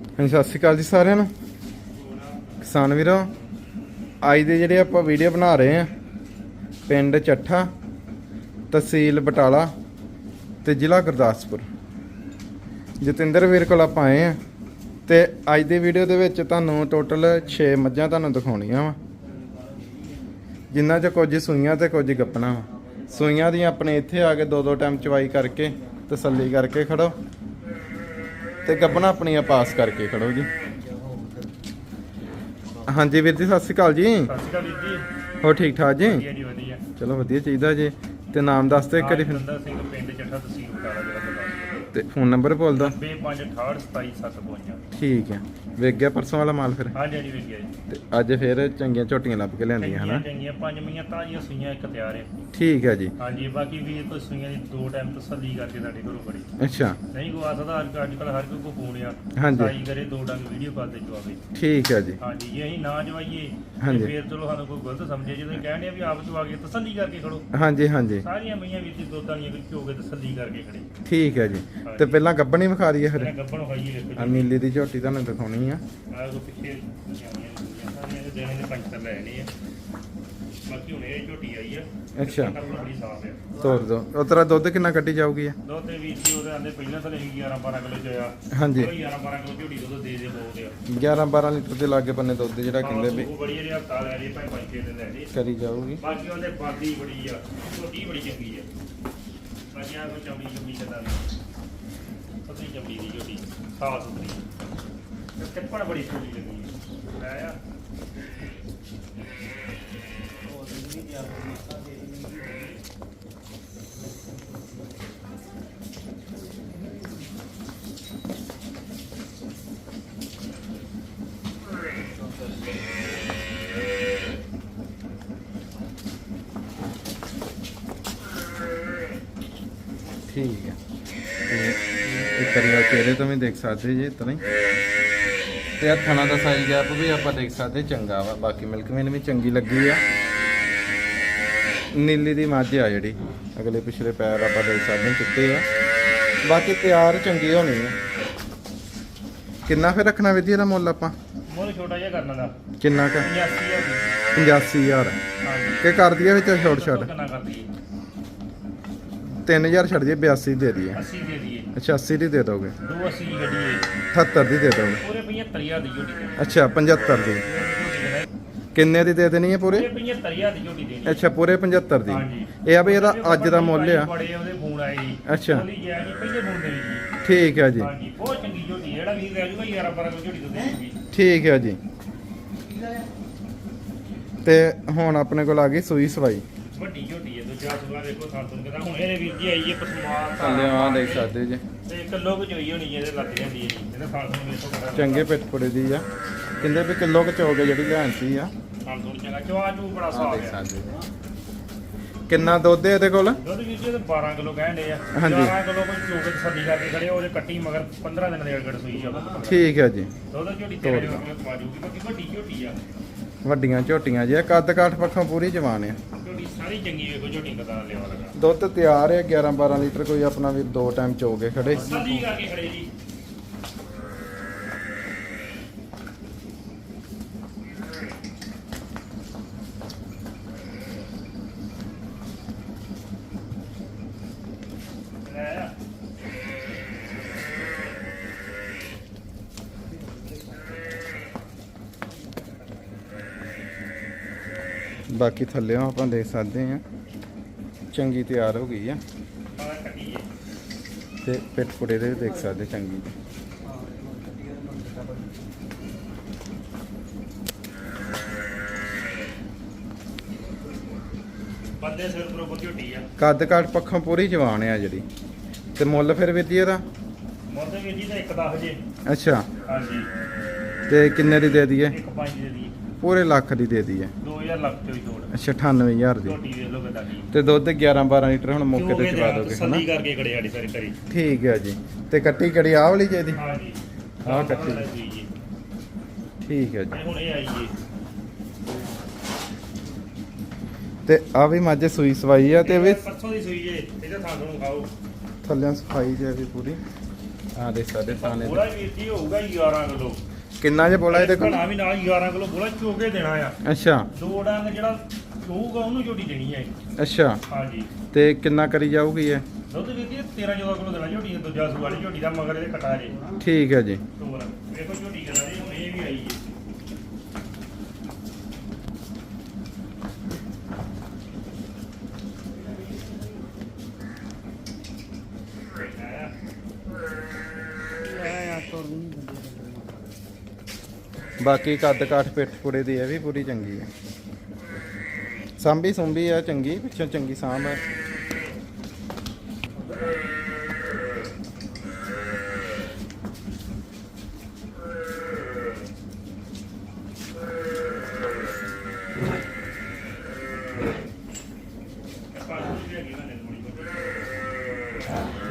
ਹਾਂਜੀ, ਸਤਿ ਸ਼੍ਰੀ ਅਕਾਲ ਜੀ ਸਾਰਿਆਂ ਨੂੰ। ਕਿਸਾਨ ਵੀਰੋ, ਅੱਜ ਦੇ ਜਿਹੜੇ ਆਪਾਂ ਵੀਡੀਓ ਬਣਾ ਰਹੇ ਆ ਪਿੰਡ ਚੱਠਾ, ਤਹਿਸੀਲ ਬਟਾਲਾ ਤੇ ਜ਼ਿਲ੍ਹਾ ਗੁਰਦਾਸਪੁਰ। ਜਤਿੰਦਰ ਵੀਰ ਕੋਲ ਆਪਾਂ ਆਏ ਆ ਤੇ ਅੱਜ ਦੀ ਵੀਡੀਓ ਦੇ ਵਿੱਚ ਤੁਹਾਨੂੰ ਟੋਟਲ 6 ਮੱਝਾਂ ਤੁਹਾਨੂੰ ਦਿਖਾਉਣੀਆਂ ਵਾ। ਜਿਨ੍ਹਾਂ 'ਚ ਕੁਝ ਸੂਈਆਂ ਤੇ ਕੁਝ ਗੱਪਣਾ ਵਾ। ਸੂਈਆਂ ਦੀਆਂ ਆਪਣੇ ਇੱਥੇ ਆ ਕੇ ਦੋ ਦੋ ਟਾਈਮ ਚਵਾਈ ਕਰਕੇ ਤਸੱਲੀ ਕਰਕੇ ਖੜੋ। ਤੇ ਗੱਬਣਾ ਆਪਣੀਆਂ ਪਾਸ ਕਰਕੇ ਖੜੋ ਜੀ। ਹਾਂਜੀ ਵੀਰ ਜੀ ਸਤਿ ਸ਼੍ਰੀ ਅਕਾਲ ਜੀ। ਸਤਿ ਸ਼੍ਰੀ ਅਕਾਲ ਵੀਰ ਜੀ। ਹੋ ਠੀਕ ਠਾਕ ਜੀ? ਵਧੀਆ ਜੀ ਵਧੀਆ। ਚਲੋ ਵਧੀਆ ਚਾਹੀਦਾ ਜੀ। ਤੇ ਨਾਮ ਦੱਸ ਇੱਕ ਵਾਰੀ ਫਿਰ। ਦੰਦਾ ਸਿੰਘ ਪਿੰਡ ਚੱਠਾ ਤਹਿਸੀਲ ਬਟਾਲਾ ਜ਼ਿਲ੍ਹਾ ਗੁਰਦਾਸਪੁਰ ਤੇ ਫੋਨ ਨੰਬਰ ਬੋਲ ਦੋ। 9568277752 ਠੀਕ ਹੈ। ਵੇਖ ਗਿਆ ਪਰਸੋਂ ਵਾਲਾ ਮਾਲ ਫਿਰ? ਹਾਂਜੀ ਹਾਂਜੀ ਵੀਰ ਜੀ। ਤੇ ਅੱਜ ਫਿਰ ਚੰਗੀਆਂ ਝੋਟੀਆਂ ਲੱਭ ਕੇ ਲਿਆਂਦੀਆਂ ਹਨਾ? ਚੰਗੀਆਂ ਚੰਗੀਆਂ ਪੰਜ ਮੀਆਂ ਤਾਜ਼ੀਆਂ ਸੂਈਆਂ ਇੱਕ ਤਿਆਰ ਹੈ ਠੀਕ ਹੈ ਜੀ। ਹਾਂਜੀ ਬਾਕੀ ਵੀਰ ਕੋਈ ਸੂਈਆਂ ਦੀ ਦੋ ਟਾਈਮ ਤਸੱਲੀ ਕਰਕੇ ਸਾਡੇ ਘਰੋਂ ਬੜੀ। ਅੱਛਾ। ਨਹੀਂ ਕੋ ਆਸਦਾ ਅੱਜ ਅੱਜ ਕੱਲ ਹਰ ਕੋਈ ਕੋ ਫੋਨ ਆ। ਹਾਂਜੀ। ਸਾਈ ਕਰੇ ਦੋ ਡੰਗ ਵੀਡੀਓ ਕਾਲ ਤੇ ਜਵਾਵੇ। ਠੀਕ ਹੈ ਜੀ। ਹਾਂਜੀ ਜੇ ਅਸੀਂ ਨਾ ਜਵਾਈਏ ਹਾਂਜੀ। ਤੇ ਫਿਰ ਚਲੋ ਸਾਨੂੰ ਕੋਈ ਗਲਤ ਸਮਝੇ ਜਦੋਂ ਕਹਿੰਦੇ ਆ ਵੀ ਆਪ ਜਵਾ ਕੇ ਤਸੱਲੀ ਕਰਕੇ ਖੜੋ। ਹਾਂਜੀ ਹਾਂਜੀ। ਸਾਰੀਆਂ ਮਈਆਂ ਵੀਰ ਜੀ ਦੁੱਧ ਵਾਲੀਆਂ ਕੋਈ ਝੋਕੇ ਤਸੱਲੀ ਕਰਕੇ ਖੜੇ। ਠੀਕ ਹੈ ਜੀ। ਤੇ ਪਹਿਲਾਂ ਗੱਬਣੀ ਵਿਖਾ ਦਈਏ ਫਿਰ। ਇਹਨਾਂ ਗੱਬਣ ਹੋਈ ਵੇਖੋ ਆ ਜੀ ਨੀਲੀ ਦੀ ਝੋਟੀ ਤੁਹਾਨੂੰ ਦਿਖਾਉਣੀ ਆ। ਆਹ ਕੋ ਪਿੱਛੇ ਸਾਰੀਆਂ ਦੇ ਦੇਣੇ ਦੇ ਆ। ਬਾਕੀ ਹੁਣ ਇਹ ਝੋਟੀ ਆਈ ਆ ਅੱਛਾ। ਕਲਰ ਬੜੀ ਸਾਫ਼ ਆ। ਤੋਰ ਦੋ। ਉਹ ਤੇਰਾ ਦੁੱਧ ਕਿੰਨਾ ਕੱਢੀ ਜਾਊਗੀ ਆ? ਦੋ ਤੇ ਵੀਰ ਜੀ ਉਹਦੇ ਆਂਦੇ ਪਹਿਲਾਂ ਤਾਂ ਅਸੀਂ 11 12 ਕਿਲੋ ਚ ਆਇਆ ਹਾਂਜੀ। ਉਹ 11 12 ਕਿਲੋ ਝੋਟੀ ਦੁੱਧ ਦੇ ਦੇ ਬੋਲਦੇ ਆ। 11 12 ਲੀਟਰ ਦੇ ਲਾਗੇ ਬੰਨੇ ਦੁੱਧ ਜਿਹੜਾ ਕਹਿੰਦੇ ਵੀ ਉਹ ਬੜੀ ਜਿਹੜੀ ਹਫਤਾ ਲੈ ਲਈ ਭਾਈ ਪੰਜ ਛੇ ਦਿਨ ਲੈ ਲਈ ਕਰੀ ਜਾਊਗੀ। ਬਾਕੀ ਉਹਦੇ ਬਾਦੀ ਬੜੀ ਆ ਝੋਟੀ ਬੜੀ ਚੰਗੀ ਆ। ਬਾਕੀ ਆ ਕੋਈ ਚਮੜੀ ਚਮੜੀ ਕਿਦਾਂ ਦੀ ਪਤਲੀ ਚਮੜੀ ਦੀ ਝੋਟੀ ਸਾਫ਼ ਸੁਥਰੀ। ਟਿੱਪਣ ਬੜੀ ਸੋਹਣੀ ਲੱਗੀ ਹੈ ਆ। ਠੀਕ ਹੈ। ਤੇ ਇੱਕ ਵਾਰੀ ਆ ਚਿਹਰੇ ਤੋਂ ਵੀ ਦੇਖ ਸਕਦੇ ਜੀ ਇਤਨਾ ਹੀ। ਤੇ ਆ ਥਣਾ ਦਾ ਸਾਈਜ਼ ਗੈਪ ਵੀ ਆਪਾਂ ਦੇਖ ਸਕਦੇ ਚੰਗਾ ਵਾ। ਬਾਕੀ ਮਿਲਕ ਮੇਨ ਵੀ ਚੰਗੀ ਲੱਗੀ ਆ। ਨੀਲੀ ਦੀ ਮੱਝ ਆ ਜਿਹੜੀ ਅਗਲੇ ਪਿਛਲੇ ਪੈਰ ਆਪਾਂ ਦੇਖ ਸਕਦੇ ਚਿੱਟੇ ਆ। ਬਾਕੀ ਤਿਆਰ ਚੰਗੀ ਹੋਣੀ ਆ। ਕਿੰਨਾ ਫਿਰ ਰੱਖਣਾ ਵਿਧੀ ਦਾ ਮੁੱਲ ਆਪਾਂ? ਮੁੱਲ ਛੋਟਾ ਜਿਹਾ ਕਰਨਾ ਦਾ। ਕਿੰਨਾ ਕ? 85000 ਦੀ 85000 ਹਾਂਜੀ। ਕਿ ਕਰ ਦਈਏ ਵਿੱਚ ਛੋਟ ਕਰਦੀ 3000 ਛੱਡ ਦਈਏ 82 ਦੇ ਦਈਏ। 80 ਦੇ ਦਈਏ। ਅੱਛਾ 80 ਦੀ ਦੇ ਦੋਗੇ। 280 ਦੀ ਗੱਡੀ ਹੈ 78 ਦੀ ਦੇ ਦੋਗੇ। ਪੂਰੇ 75000 ਦੀ ਦੇ ਅੱਛਾ 75 ਦੀ। ਕਿੰਨੇ ਦੀ ਦੇ ਦੇਣੀ ਹੈ ਪੂਰੇ? ਪੂਰੇ 75000 ਦੀ ਝੋਟੀ ਦੇਣੀ ਅੱਛਾ ਪੂਰੇ 75 ਦੀ। ਹਾਂਜੀ। ਇਹ ਆ ਵੀ ਇਹਦਾ ਅੱਜ ਦਾ ਮੁੱਲ ਆ। ਬੜੇ ਉਹਦੇ ਫੋਨ ਆਏ ਜੀ। ਅੱਛਾ। ਬੋਲੀ ਗਿਆ ਨਹੀਂ ਪਹਿਲੇ ਫੋਨ ਦੇ ਜੀ। ਠੀਕ ਹੈ ਜੀ। ਹਾਂਜੀ ਬਹੁਤ ਚੰਗੀ ਝੋਟੀ ਹੈ। ਜਿਹੜਾ ਵੀਰ ਲੈ ਜੂਗਾ 11 12 ਕਿਲੋ ਝੋਟੀ ਦੁੱਧ ਦੇਊਗੀ ਠੀਕ ਹੈ ਜੀ। ਤੇ ਹੁਣ ਆਪਣੇ ਕੋਲ ਆ ਗਈ ਸੂਈ ਸਵਾਈ। ਵੱਡੀ ਹੈ ਦੂਜਾ ਸੁਗਾ ਦੇਖੋ ਸਾਨੂੰ ਕਹਿੰਦਾ ਹੁਣ ਇਹਦੇ ਵੀਰ ਜੀ ਪਸਮਾਨ ਥੱਲੇ ਆ ਦੇਖ ਸਕਦੇ ਜੀ। ਤੇ ਕਿਲੋ ਕੁ ਚੋਈ ਹੋਣੀ ਜਿਹਦੇ ਲੱਗ ਜਾਂਦੀ ਹੈ ਜੀ। ਇਹਦਾ ਨੂੰ ਵੇਖੋ ਕਿਹੜਾ ਚੰਗੇ ਦੀ ਆ। ਕਹਿੰਦੇ ਵੀ ਕਿਲੋ ਕੁ ਚੋ ਕੇ ਜਿਹੜੀ ਲਿਆਂਤੀ ਆ। ਖਾਣ ਨੂੰ ਚੰਗਾ। ਚਵਾ ਚੂ ਬੜਾ ਆ ਸਾਫ਼ ਦੇਖ ਹੈ ਸਕਦੇ ਜੀ। ਕਿੰਨਾ ਦੁੱਧ ਹੈ ਇਹਦੇ ਕੋਲ? ਦੁੱਧ ਵੀਰ ਜੀ ਇਹਦੇ 12 ਕਿਲੋ ਕਹਿੰਦੇ ਆ। ਹਾਂਜੀ। 11 ਕਿਲੋ ਕੋਈ ਚੋਕੇ ਤਸੱਲੀ ਕਰਕੇ ਖੜੇ ਉਹਦੇ ਕੱਟੀ ਮਗਰ 15 ਦਿਨ ਦੇ ਅੜਗੜ ਸੂਈ ਆ। ਠੀਕ ਹੈ ਜੀ। ਦੁੱਧ ਝੋਟੀ ਤੇਰੇ ਰੁਪਏ ਪਾ ਜੂਗੀ ਬਾਕੀ ਵੱਡੀ ਝੋਟੀ ਆ। ਵੱਡੀਆਂ ਝੋਟੀਆਂ ਜੀ ਕੱਦ ਕਾਠ ਪੱਖੋਂ ਪੂਰੀ ਜਵਾਨ ਆ। ਸਾਰੀ ਚੰਗੀ ਵੇਖੋ ਝੋਟੀ ਕਦਾ ਲਿਆ ਲਗਾ ਦੁੱਧ ਤਿਆਰ ਹੈ 11 12 ਲੀਟਰ ਕੋਈ ਆਪਣਾ ਵੀ ਦੋ ਟਾਈਮ ਚੋ ਕੇ ਖੜੇ। ਤਸੱਲੀ ਕਰਕੇ ਖੜੇ ਜੀ ਲੈ ਆ। ਬਾਕੀ ਥੱਲੇੋਂ ਆਪਾਂ ਦੇਖ ਸਕਦੇ ਹਾਂ। ਚੰਗੀ ਤਿਆਰ ਹੋ ਗਈ ਆ। ਕੱਟੀ ਤੇ ਪਿੱਠ ਪੁੜੇ ਦੇ ਦੇਖ ਸਕਦੇ ਚੰਗੀ। ਬੰਦੇ ਸਿਰ ਬਰੋਬਰ ਝੋਟੀ ਆ। ਕੱਦ ਕਾਠ ਪੱਖੋਂ ਪੂਰੀ ਜਵਾਨ ਆ ਜਿਹੜੀ। ਤੇ ਮੁੱਲ ਫਿਰ ਵੀ ਦੀ ਇਹਦਾ? ਮੋਦੇ ਵੀਰ ਜੀ ਦਾ ਇੱਕ 10 ਜੇ। ਅੱਛਾ। ਹਾਂਜੀ। ਤੇ ਕਿੰਨੇ ਦੀ ਦੇ ਦਈਏ? ਇੱਕ 5 ਦੇ ਦੀ ਪੂਰੇ ਲੱਖ ਦੀ ਦੇ ਦਈਏ। 2000 ਲੱਖ ਚੋਂ ਹੀ ਛੋੜ ਅੱਛਾ 98000 ਦੀ। ਝੋਟੀ ਵੇਖ ਲੋ ਕਿਦਾਂ ਦੀ। ਤੇ ਦੁੱਧ 11 12 ਲੀਟਰ ਹੁਣ ਮੌਕੇ ਤੇ ਚਵਾ ਦੋਗੇ ਹਨਾ? ਤਸੱਲੀ ਕਰਕੇ ਖੜੇ ਆੜੀ ਸਾਰੀ ਕਰੀ ਠੀਕ ਹੈ ਜੀ। ਤੇ ਕੱਟੀ ਕੜੀ ਆਹ ਵਾਲੀ ਹਾਂਜੀ ਆਹ ਕੱਟੀ। ਜੀ ਜੀ। ਠੀਕ ਹੈ ਜੀ। ਹੁਣ ਇਹ ਆਈ ਜੀ। ਤੇ ਆ ਵੀ ਮੱਝ ਸੂਈ ਸਵਾਈ ਆ ਤੇ ਵੀ ਪਰਸੋਂ ਦੀ ਸੂਈ ਜੇ। ਇਹਦਾ ਥਾਂ ਤੁਹਾਨੂੰ ਖਾਓ। ਥੱਲਿਆਂ ਸਫ਼ਾਈ ਜੇ ਵੀ ਪੂਰੀ। ਆ ਦੇ ਸਾਡੇ ਥਾਣੇ ਬੋਲਾ ਵੀਰ ਜੀ ਹੋਊਗਾ 11 ਕਿਲੋ। ਕਿੰਨਾ ਜੇ ਬੋਲਾ ਇਹਦੇ ਕੋਲ? ਘਣਾ ਵੀ ਨਾਲ 11 ਕਿਲੋ ਬੋਲਾ ਚੋਕੇ ਦੇਣਾ ਆ। ਅੱਛਾ। ਦੋ ਡੰਗ ਜਿਹੜਾ ਹੋਊਗਾ ਉਹਨੂੰ ਝੋਟੀ ਦੇਣੀ ਹੈ ਅੱਛਾ। ਹਾਂਜੀ। ਤੇ ਕਿੰਨਾ ਕਰੀ ਜਾਊਗੀ ਇਹ? ਦੁੱਧ ਵੀਰ ਜੀ 13 14 ਕਿਲੋ ਦੇਣਾ ਝੋਟੀ ਦਾ ਦੂਜਾ ਸੂ ਵਾਲੀ ਝੋਟੀ ਦਾ ਮਗਰ ਇਹਦੇ ਕਟਾ ਜੇ। ਠੀਕ ਹੈ ਜੀ। ਤੋਰ ਵੇਖੋ ਝੋਟੀ ਕਰਾ ਰਹੀ ਹੁਣ ਇਹ ਵੀ ਆਈ ਹੈ ਬਾਕੀ ਕੱਦ ਕਾਠ ਪਿੱਠ ਪੁੜੇ ਦੀ ਇਹ ਵੀ ਪੂਰੀ ਚੰਗੀ ਹੈ ਸਾਂਭੀ ਸੁੰਭੀ ਆ ਚੰਗੀ, ਪਿੱਛੋਂ ਚੰਗੀ ਸਾਂਭ ਹੈ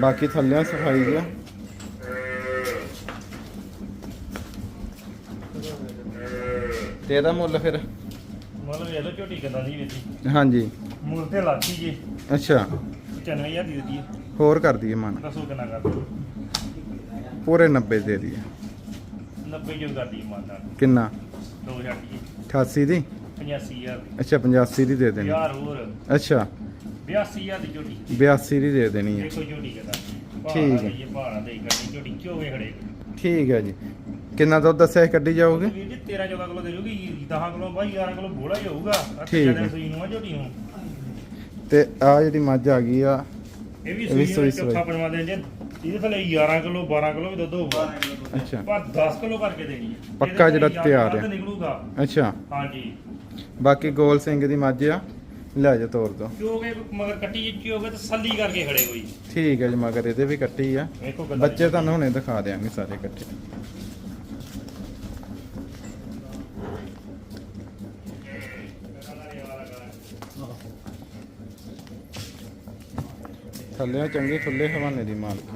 ਬਾਕੀ ਥੱਲਿਆਂ ਸਫ਼ਾਈ ਆ। ਤੇ ਇਹਦਾ ਮੁੱਲ ਫਿਰ? ਮਤਲਬ ਇਹ ਲੋ ਝੋਟੀ ਕਿਦਾਂ ਦੀ ਜੀ ਹਾਂਜੀ। ਮੁੱਲ ਤੇ ਲਾਤੀ ਜੀ ਅੱਛਾ। 95000 ਦੀ ਦਿੱਤੀ ਹੈ। ਹੋਰ ਕਰ ਦਈਏ ਮਨ। ਦੱਸੋ ਕਿੰਨਾ ਕਰ ਪੂਰੇ 90 ਦੇ ਦਈਏ। 90 ਜੋ ਕਰ ਦੀ ਮਾਤਾ ਕਿੰਨਾ? 2000 ਦੀ। 88 ਦੀ? 85000 ਦੀ। ਅੱਛਾ 85 ਦੀ ਦੇ ਦੇਣੀ। ਯਾਰ ਹੋਰ। ਅੱਛਾ। 82000 ਦੀ ਝੋਟੀ। 82 ਦੀ ਦੇ ਦੇਣੀ ਹੈ। ਦੇਖੋ ਝੋਟੀ ਕਿਦਾਂ ਠੀਕ ਹੈ। ਇਹ ਪਹਾੜਾਂ ਦੇ ਗੱਡੀ ਝੋਟੀ ਚੋਵੇ ਖੜੇ ਠੀਕ ਹੈ ਜੀ। ਕਿੰਨਾ ਦੁੱਧ ਦੱਸਿਆ ਕੱਢੀ ਜਾਓਗੇ ਜੀ 13 14 ਕਿਲੋ ਦੇ ਜੂਗੀ 10 ਕਿਲੋ ਬਾਈ 11 ਕਿਲੋ ਬੋਲਾ ਹੀ ਹੋਊਗਾ। ਠੀਕ ਹੈ। ਹੈ ਸੂਈ ਨੂੰ ਆ ਝੋਟੀ ਨੂੰ। ਤੇ ਆ ਜਿਹੜੀ ਮੱਝ ਆ ਗਈ ਆ ਇਹ ਵੀ ਇਹ ਵੀ ਸੂਈ ਸੂਈ ਨੂੰ ਸੂਈ। ਚੌਥਾ ਬਣਵਾ ਦੇ ਜੇ। ਇਹਦੇ ਥੱਲੇ 11 ਕਿਲੋ 12 ਕਿਲੋ ਵੀ ਦੁੱਧ ਹੋਊਗਾ। ਅੱਛਾ। ਪਰ 10 ਕਿਲੋ ਕਰਕੇ ਦੇਣੀ ਹੈ। ਪੱਕਾ ਇਹਦੇ ਜਿਹੜਾ ਤਿਆਰ ਦੁੱਧ ਹੈ। ਨਿਕਲੂਗਾ। ਅੱਛਾ। ਹਾਂਜੀ। ਬਾਕੀ ਗੋਲ ਸਿੰਘ ਦੀ ਮੱਝ ਆ ਲੈ ਜਾ ਤੋਰ ਦੋ। ਕਿਉਂਕਿ ਮਗਰ ਕੱਟੀ ਜਿੱਚੀ ਹੋਵੇ ਤਾਂ ਸੱਲੀ ਕਰਕੇ ਖੜੇ ਹੋਈ। ਠੀਕ ਹੈ ਜੀ ਮਗਰ ਇਹਦੇ ਵੀ ਕੱਟੀ ਆ। ਬੱਚੇ ਤੁਹਾਨੂੰ ਹੁਣੇ ਦਿਖਾ ਦੇਾਂਗੇ ਸਾਰੇ ਇਕੱਠੇ। ਥੱਲੇ ਚੰਗੇ ਖੁੱਲੇ ਹਵਾਨੇ ਦੀ ਮਾਲਕ।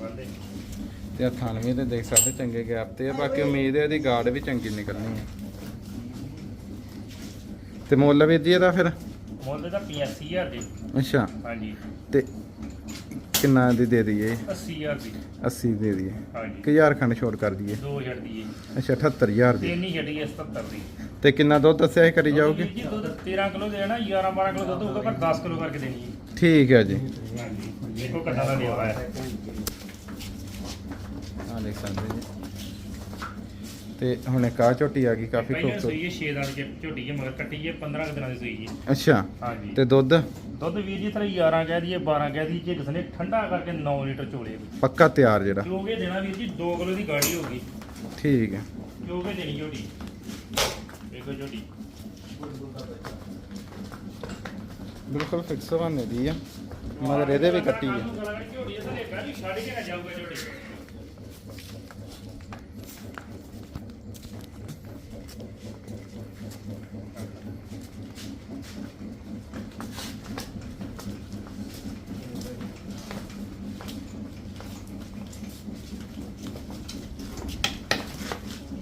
ਬੰਦੇ ਤੇ ਆਹ ਥਣ ਵੀ ਤੇ ਦੇਖ ਸਕਦੇ ਚੰਗੇ ਗੈਪ ਤੇ ਆ ਬਾਕੀ ਉਮੀਦ ਹੈ ਇਹਦੀ ਗਾਰਡ ਵੀ ਚੰਗੀ ਨਿਕਲਣੀ ਹੈ। ਤੇ ਮੁੱਲ ਵੀ ਜੀ ਇਹਦਾ ਫਿਰ? ਮੁੱਲ ਦਾ 85000 ਦੇ। ਅੱਛਾ। ਹਾਂਜੀ। ਤੇ ਕਿੰਨਾ ਦੀ ਦੇ ਦਈਏ? 80000 ਦੀ। 80 ਦੇ ਦਈਏ। ਹਾਂਜੀ। ਕਿ ਹਜ਼ਾਰ ਖੰਡ ਛੋੜ ਕਰ ਦਈਏ। ਦੋ ਛੱਡੀ ਅੱਛਾ 78000 ਦੀ। ਤਿੰਨ ਹੀ ਛੱਡੀ ਹੈ 77 ਦੀ। ਤੇ ਕਿੰਨਾ ਦੁੱਧ ਦੱਸਿਆ ਇਹ ਕਰੀ ਜਾਓਗੇ ਜੀ ਦੁੱਧ 13 ਕਿਲੋ ਦੇਣਾ 11 12 ਕਿਲੋ ਦੁੱਧ ਹੋਊਗਾ ਪਰ 10 ਕਿਲੋ ਕਰਕੇ ਦੇਣੀ ਹੈ ਠੀਕ ਹੈ ਜੀ। ਹਾਂਜੀ। ਦੇਖੋ ਕਿੰਨਾ ਦਾ ਲਿਆ ਹੈ। ਆ ਦੇਖ ਸਕਦੇ ਜੀ। ਤੇ ਹੁਣ ਇੱਕ ਆਹ ਝੋਟੀ ਆ ਗਈ ਕਾਫੀ ਪਹਿਲਾਂ ਖੂਬਸੂਰਤ ਸੂਈ ਹੈ 6 ਦਿਨ ਚ ਝੋਟੀ ਹੈ ਮਗਰ ਕੱਟੀ ਹੈ 15 ਕੁ ਦਿਨਾਂ ਦੀ ਸੂਈ ਜੀ ਅੱਛਾ ਹਾਂਜੀ ਤੇ ਦੁੱਧ ਦੁੱਧ ਵੀਰ ਜੀ ਥਲੇ 11 ਕਹਿ ਦਈਏ 12 ਕਹਿ ਦਈਏ ਜੇ ਕਿਸੇ ਨੇ ਠੰਡਾ ਕਰਕੇ 9 ਲੀਟਰ ਚੋਲੇ ਪੱਕਾ ਤਿਆਰ ਜਿਹੜਾ ਕਿਉਂਕਿ ਦੇਣਾ ਵੀਰ ਜੀ 2 ਕਿਲੋ ਦੀ ਗਾੜੀ ਹੋਗੀ ਠੀਕ ਹੈ ਕਿਉਂਕਿ ਦੇਣੀ ਝੋਟੀ ਦੇਖੋ ਝੋਟੀ ਬਿਲਕੁਲ ਫਿਕਸ ਬਣੇ ਦੀ ਆ ਮਗਰ ਇਹਦੇ ਵੀ ਕੱਟੀ ਹੈ ਝੋਟੀ ਥਲੇ ਕਹਿ ਛੱਡ ਕੇ ਨਾ ਜਾਊਗਾ ਝੋਟੀ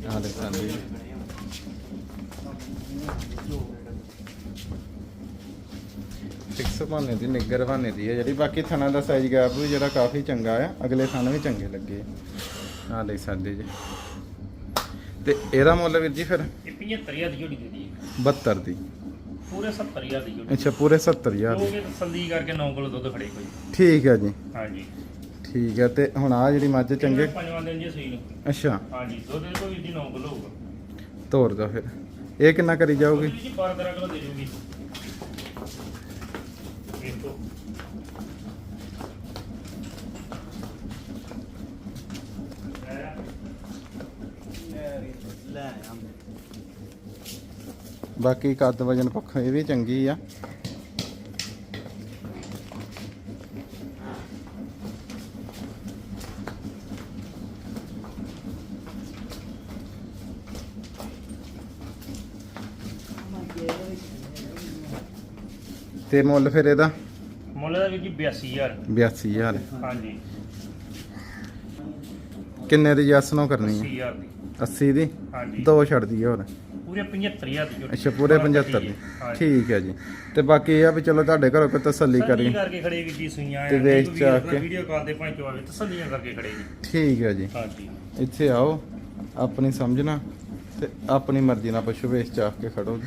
ਆ ਦੇਖ ਸਕਦੇ ਜੀ ਫਿਕਸ ਬਣੇ ਦੀ ਨਿੱਗਰ ਬਣੇ ਦੀ ਹੈ ਜਿਹੜੀ। ਬਾਕੀ ਥਣਾ ਦਾ ਸਾਈਜ਼ ਗੈਪ ਵੀ ਜਿਹੜਾ ਕਾਫੀ ਚੰਗਾ ਆ। ਅਗਲੇ ਥਣ ਵੀ ਚੰਗੇ ਲੱਗੇ। ਆ ਦੇਖ ਸਕਦੇ ਜੀ। ਤੇ ਇਹਦਾ ਮੁੱਲ ਵੀਰ ਜੀ ਫਿਰ? ਇਹ 75000 ਦੀ ਝੋਟੀ ਦੇ ਦੀ। 72 ਦੀ। ਪੂਰੇ 70000 ਦੀ ਅੱਛਾ ਪੂਰੇ 70000 ਦੀ। ਕਿਉਂਕਿ ਤਸੱਲੀ ਕਰਕੇ 9 ਕਿਲੋ ਦੁੱਧ ਖੜੇ ਕੋਈ। ਠੀਕ ਹੈ ਜੀ। ਹਾਂਜੀ। ਠੀਕ ਹੈ ਤੇ ਹੁਣ ਆ ਜਿਹੜੀ ਮੱਝ ਚੰਗੇ? ਪੰਜਵਾਂ ਦਿਨ ਜੀ ਸੂਈ ਨੂੰ ਅੱਛਾ। ਹਾਂਜੀ ਦੁੱਧ ਦੇ ਕੋਈ ਜੀ 9 ਕਿਲੋ ਹੋਊਗਾ। ਤੋਰ ਦੋ ਫਿਰ। ਇਹ ਕਿੰਨਾ ਕਰੀ ਜਾਓਗੇ ਜੀ 12 13 ਕਿਲੋ ਦੇ ਜੂਗੀ। ਵੇਖੋ। ਬਾਕੀ ਕੱਦ ਵਜਨ ਪੱਖੋਂ ਇਹ ਵੀ ਚੰਗੀ ਆ। ਤੇ ਮੁੱਲ ਫਿਰ ਇਹਦਾ? ਮੁੱਲ ਦਾ ਵੀ ਜੀ 82000 82000 ਹਾਂਜੀ। ਕਿੰਨੇ ਦੀ ਜੈਸ ਨੂੰ ਕਰਨੀ ਹੈ 80000 ਦੀ। 80 ਦੀ? ਹਾਂਜੀ। ਦੋ ਛੱਡ ਦਈਏ ਹੋਰ। ਪੂਰੇ 75000 ਦੀ ਅੱਛਾ ਪੂਰੇ ਹਾਂ, 75 ਦੀ। ਹਾਂਜੀ। ਠੀਕ ਹੈ ਜੀ। ਤੇ ਬਾਕੀ ਇਹ ਆ ਵੀ ਚਲੋ ਤੁਹਾਡੇ ਘਰੋਂ ਕੋਈ ਤਸੱਲੀ ਕਰੀ। ਤਸੱਲੀ ਕਰਕੇ ਖੜੇ ਵੀ ਜੀ ਸੂਈਆਂ ਤੇ ਵੇਚ ਚਾ ਕੇ। ਵੀਡੀਓ ਕਾਲ ਤੇ ਭਾਂ ਚੋਵੇ ਤਸੱਲੀਆਂ ਕਰਕੇ ਖੜੇ ਜੀ। ਠੀਕ ਹੈ ਜੀ। ਹਾਂਜੀ। ਇੱਥੇ ਆਓ ਆਪਣੀ ਸਮਝਣਾ ਤੇ ਆਪਣੀ ਮਰਜ਼ੀ ਨਾਲ ਪਸ਼ੂ ਵੇਚ ਚਾਹ ਕੇ ਖੜੋ